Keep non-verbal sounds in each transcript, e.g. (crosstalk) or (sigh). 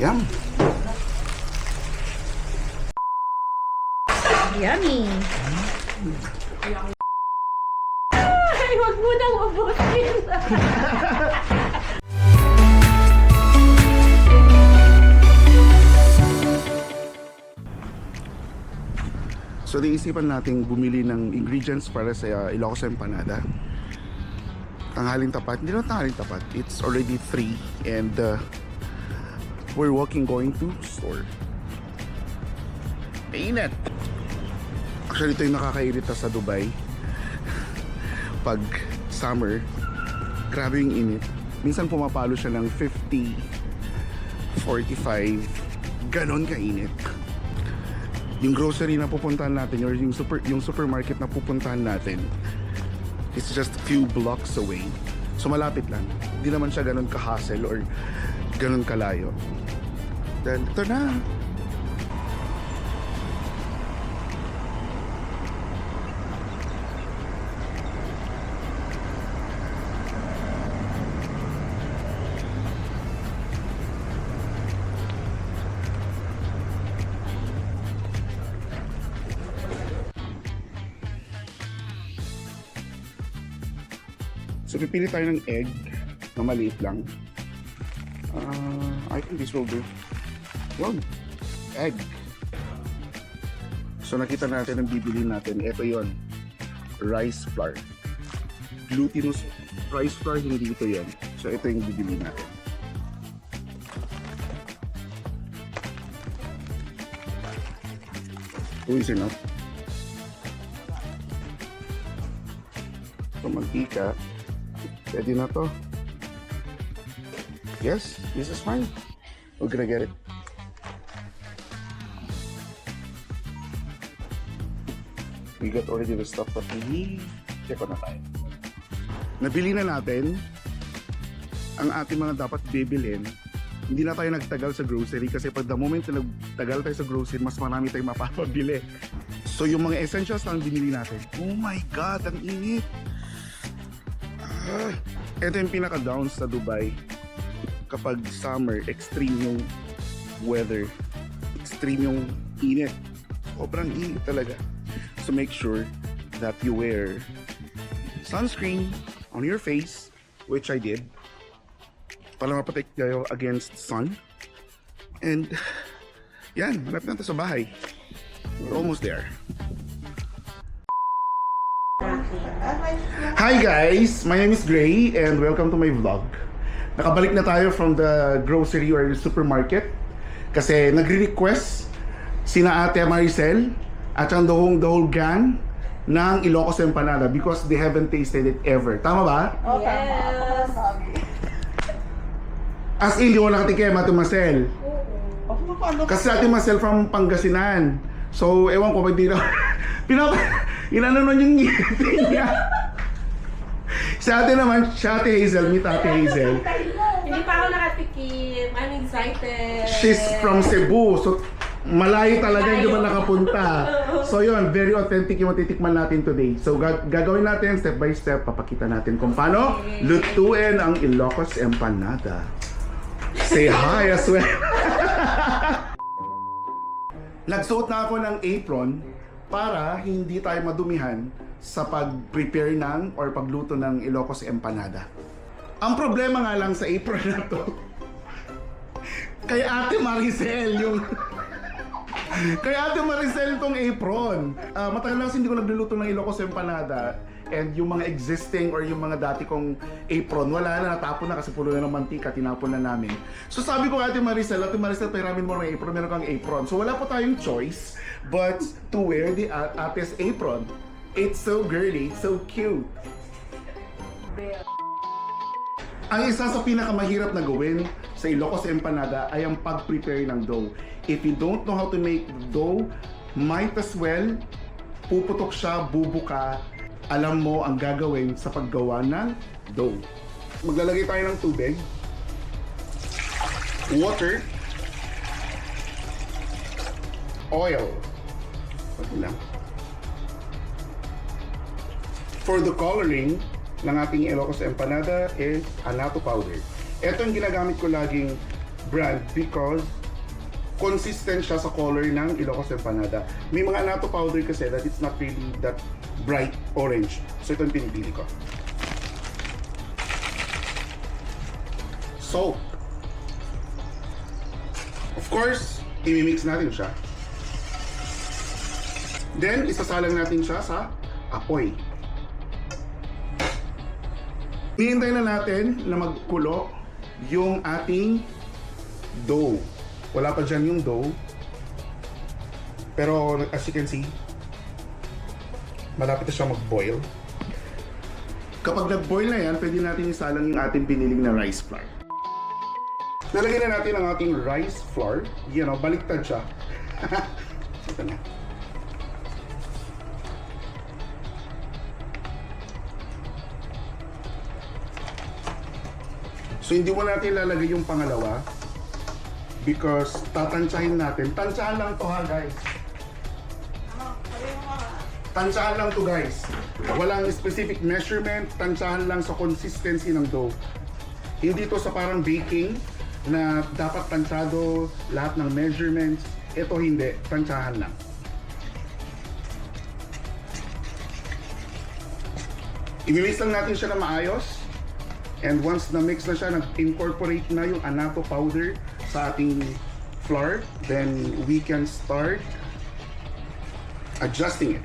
Yum. Yummy! Ay, wag mo nang ubusin! (laughs) So naisipan nating bumili ng ingredients para sa uh, Ilocos Empanada. Tanghaling tapat, hindi na tanghaling tapat. It's already 3 and uh, we're walking going to store. Mainit! Actually ito yung nakakairita sa Dubai. (laughs) Pag summer, grabe yung init. Minsan pumapalo siya ng 50, 45, ganon kainit yung grocery na pupuntahan natin or yung super yung supermarket na pupuntahan natin is just few blocks away. So malapit lang. Hindi naman siya ganun ka-hassle or ganun kalayo. Then ito na. So pipili tayo ng egg na maliit lang. Uh, I think this will do. Yun. Egg. So nakita natin ang bibili natin. Ito yon Rice flour. Glutinous rice flour, hindi ito yan. So ito yung bibili natin. Two is enough. So mantika. Pwede na to. Yes, this is fine. We're gonna get it. We got already the stuff that we need. Check on na tayo. Nabili na natin ang ating mga dapat bibilin. Hindi na tayo nagtagal sa grocery kasi pag the moment na nagtagal tayo sa grocery, mas marami tayong mapapabili. So yung mga essentials lang binili natin. Oh my God, ang init! Ah, ito yung pinaka-down sa Dubai. Kapag summer, extreme yung weather. Extreme yung init. Sobrang init talaga. So make sure that you wear sunscreen on your face, which I did. Para maprotect kayo against sun. And (sighs) yan, malapit na sa bahay. We're almost there. Hi guys! My name is Gray and welcome to my vlog. Nakabalik na tayo from the grocery or supermarket kasi nagre-request sina Ate Maricel at ang the whole, the whole gang ng Ilocos Empanada because they haven't tasted it ever. Tama ba? Yes! As in, di mo nakatikim, Ate Marcel. Kasi Ate Marcel from Pangasinan. So, ewan ko, hindi na... (laughs) Pinapa... (laughs) Inano nun yung ngipin niya. Sa atin naman, siya Ate Hazel, meet Ate Hazel. Hindi pa ako nakatikim. I'm excited. She's from Cebu. So, malayo talaga hindi ba nakapunta. (laughs) So yun, very authentic yung matitikman natin today. So gag- gagawin natin step by step, papakita natin kung paano lutuin ang Ilocos Empanada. Say hi as well. (laughs) Nagsuot na ako ng apron para hindi tayo madumihan sa pag-prepare ng or pagluto ng Ilocos Empanada. Ang problema nga lang sa apron na to, (laughs) kay Ate Maricel yung (laughs) kay Ate Maricel tong apron. Ah, matagal na kasi hindi ko nagluluto ng Ilocos Empanada and yung mga existing or yung mga dati kong apron, wala na, natapon na kasi pulo na ng mantika, tinapon na namin. So sabi ko Ate Maricel, Ate Maricel, pahiramin mo ng apron, meron kang apron. So wala po tayong choice but to wear the a- ate's apron. It's so girly, so cute. Ang isa sa pinakamahirap na gawin sa Ilocos Empanada ay ang pag-prepare ng dough. If you don't know how to make dough, might as well puputok siya, bubuka, alam mo ang gagawin sa paggawa ng dough. Maglalagay tayo ng tubig, water, oil, Pati lang. for the coloring ng ating Ilocos Empanada is Anato powder. Ito yung ginagamit ko laging brand because consistent siya sa color ng Ilocos Empanada. May mga Anato powder kasi that it's not really that bright orange. So ito yung pinipili ko. Salt. Of course, imimix natin siya. Then, isasalang natin siya sa apoy. Hihintay na natin na magkulo yung ating dough. Wala pa dyan yung dough. Pero as you can see, malapit na siya mag-boil. Kapag nag-boil na yan, pwede natin isalang yung ating piniling na rice flour. Nalagyan na natin ang ating rice flour. You know, baliktad siya. (laughs) Ito na. So hindi mo natin lalagay yung pangalawa because tatantsahin natin. Tantsahan lang to ha guys. Tantsahan lang to guys. Walang specific measurement, tantsahan lang sa consistency ng dough. Hindi to sa parang baking na dapat tantsado lahat ng measurements. Ito hindi, tantsahan lang. I-mix lang natin siya na maayos. And once na-mix na siya, nag-incorporate na yung anato powder sa ating flour, then we can start adjusting it.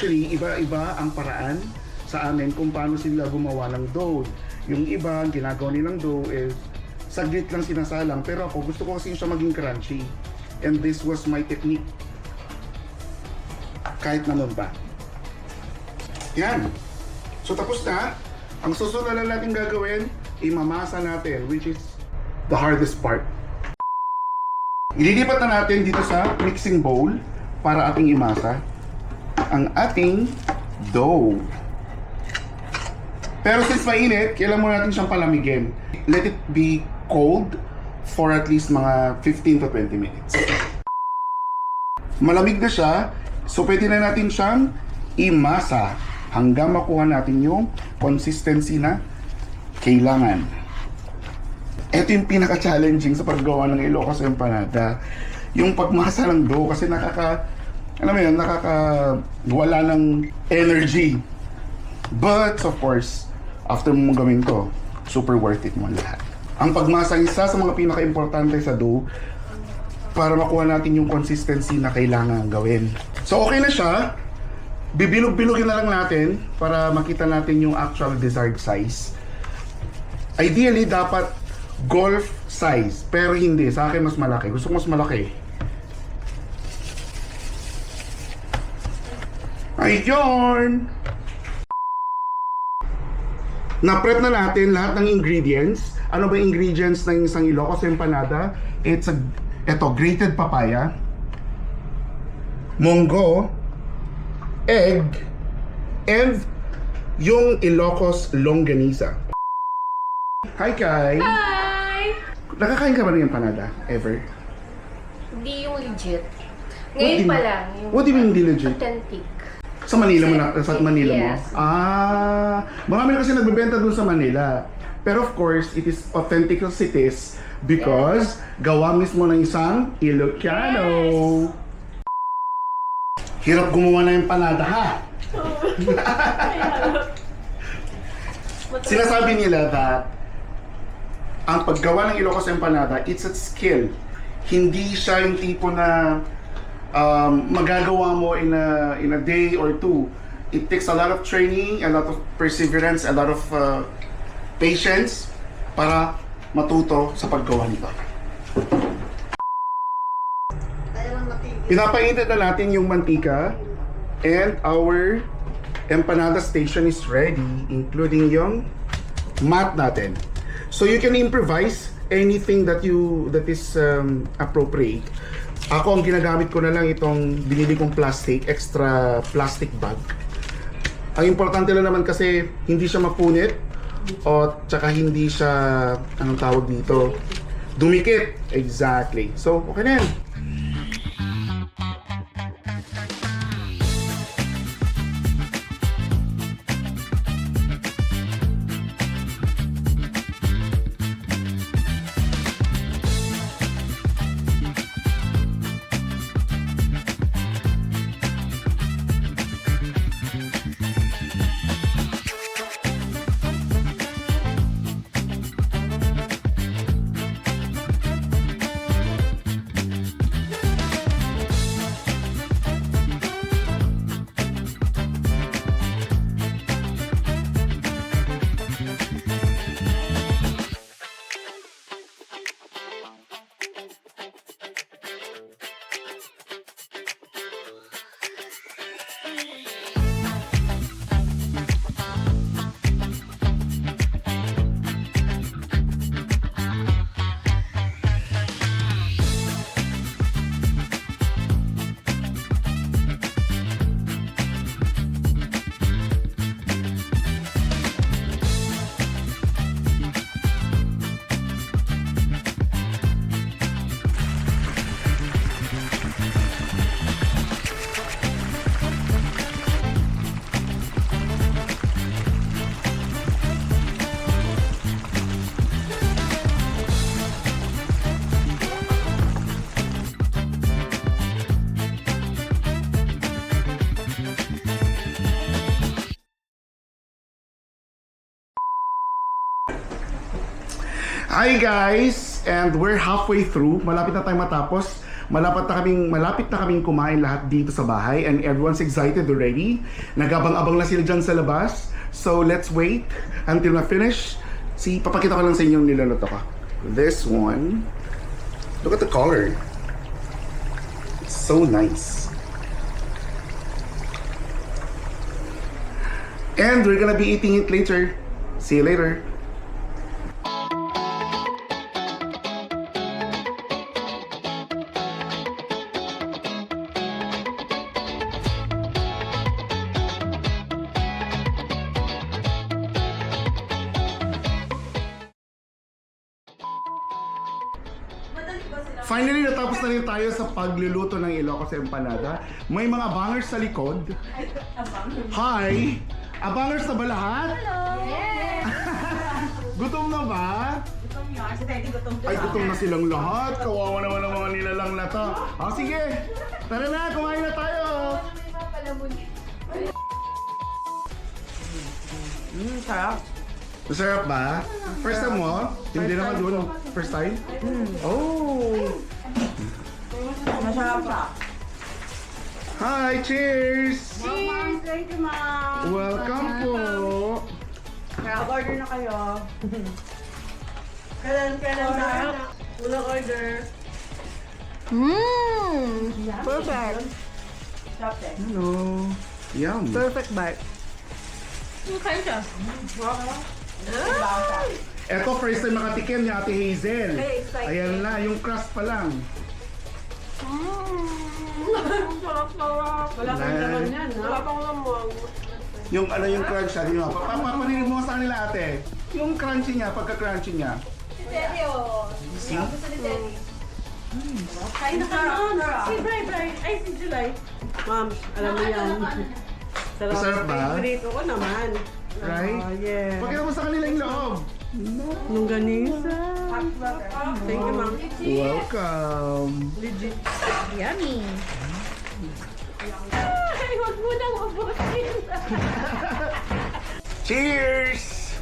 Actually, iba-iba ang paraan sa amin kung paano sila gumawa ng dough. Yung iba, ang ginagawa nilang dough is saglit lang sinasalang. Pero ako, gusto ko kasi siya maging crunchy. And this was my technique. Kahit naman ba. Yan. So tapos na. Ang susunod na natin gagawin, imamasa natin, which is the hardest part. Ililipat na natin dito sa mixing bowl para ating imasa ang ating dough. Pero since mainit, kailangan muna natin siyang palamigin. Let it be cold for at least mga 15 to 20 minutes. Malamig na siya, so pwede na natin siyang imasa hanggang makuha natin yung consistency na kailangan. Ito yung pinaka-challenging sa paggawa ng Ilocos Empanada. Yung pagmasa ng dough kasi nakaka alam mo yun, nakaka wala ng energy. But of course, after mo gawin to, super worth it mo lahat. Ang pagmasa isa sa mga pinaka-importante sa dough para makuha natin yung consistency na kailangan gawin. So okay na siya. Bibilog-bilogin na lang natin para makita natin yung actual desired size. Ideally, dapat golf size. Pero hindi. Sa akin, mas malaki. Gusto ko mas malaki. Ayun! Na-prep na natin lahat ng ingredients. Ano ba yung ingredients ng isang Ilocos empanada? It's a, eto, grated papaya, munggo, egg, and yung Ilocos longganisa. Hi, Kai! Hi! Nakakain ka ba ng empanada? Ever? Hindi yung legit. What do Ngayon you- pa lang. Yung what do you mean hindi legit? Authentic. Sa Manila mo na, sa Manila Yes. mo? Ah, marami kasi nagbebenta dun sa Manila. Pero of course, it is authentic as it is because gawa mismo ng isang Ilocano. Hirap gumawa ng empanada ha? (laughs) Sinasabi nila that ang paggawa ng Ilocos empanada, it's a skill. Hindi siya yung tipo na um, magagawa mo in a in a day or two. It takes a lot of training, a lot of perseverance, a lot of uh, patience para matuto sa paggawa nito. Pinapainit na natin yung mantika and our empanada station is ready including yung mat natin. So you can improvise anything that you that is um, appropriate. Ako ang ginagamit ko na lang itong binili kong plastic, extra plastic bag. Ang importante lang naman kasi hindi siya mapunit o tsaka hindi siya anong tawag dito? Dumikit. Exactly. So okay na yan Hi guys! And we're halfway through. Malapit na tayong matapos. Malapit na kaming, malapit na kaming kumain lahat dito sa bahay and everyone's excited already. Nagabang-abang na sila dyan sa labas. So let's wait until na-finish. See, papakita ko lang sa inyo yung niluluto ko. This one. Look at the color. It's so nice. And we're gonna be eating it later. See you later. Finally, natapos na rin tayo sa pagluluto ng Ilocos Empanada. May mga bangers sa likod. Hi! Abangers na ba lahat? (laughs) Gutom na ba? Ay, gutom na silang lahat. Kawawa naman ang mga nilalang na to. O, sige. Tara na, kumain na tayo. Mm, sarap. Masarap ba? First time mo? Hindi naman doon. First time? Oh! Masarap pa. Hi! Cheers! Cheers! Thank you, ma'am. Welcome po! Mag-order na kayo. (laughs) Kailan, kailan na? Unang order. Mmm! Perfect. Stop. Hello! Yum! Perfect bite. Kain siya. Eto, first time nakatikim ni Ate Hazel. Excited. Ayan na, yung crust pa lang. Wala kang Nice. laman yan, ha? Wala pang lamang. Yung ano yung crunch siya, ba? Papapanirin mo sa kanila ate. Yung crunchy niya, pagka-crunchy niya. See? Kain na ka. Si Bri, Bri. Ay, si July. Ma'am, alam mo yan. Masarap ba? Favorite ko naman. Right? Oh, yeah. Pakita mo sa kanila yung loob. Nung ganisa. Thank you, ma'am. Welcome! Legit. Yummy! Ay, huwag mo nang ubusin. (laughs) Cheers!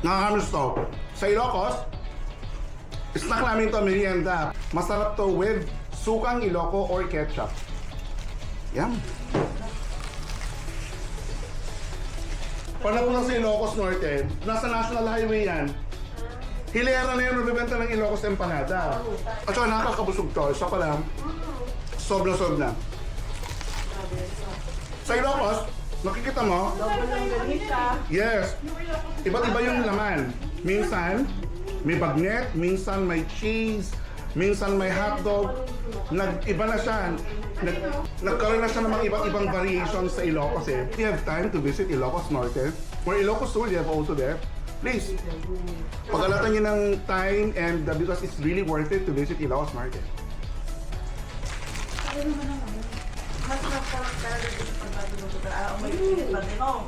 Nakakamiss to. Sa Ilocos, snack namin to merienda. Masarap to with sukang Iloco or ketchup. Yan. Pag napunta sa Ilocos Norte, nasa National Highway yan, hilera na yun nagbibenta ng Ilocos Empanada. At saka nakakabusog to. Isa pa lang, sobra-sob na. Sa Ilocos, nakikita mo, longganisa. yes, iba't iba yung laman. Minsan, may bagnet, minsan may cheese, minsan may hotdog. Nag-iba na siya. Nag, nagkaroon na siya ng mga iba't ibang variations sa Ilocos eh. If you have time to visit Ilocos Norte, or Ilocos Sur, you have also there, please, pag-alatan niyo ng time and uh, because it's really worth it to visit Ilocos Market. Mas masarap talaga pag nagluluto ka. Ah, may pa din, oh.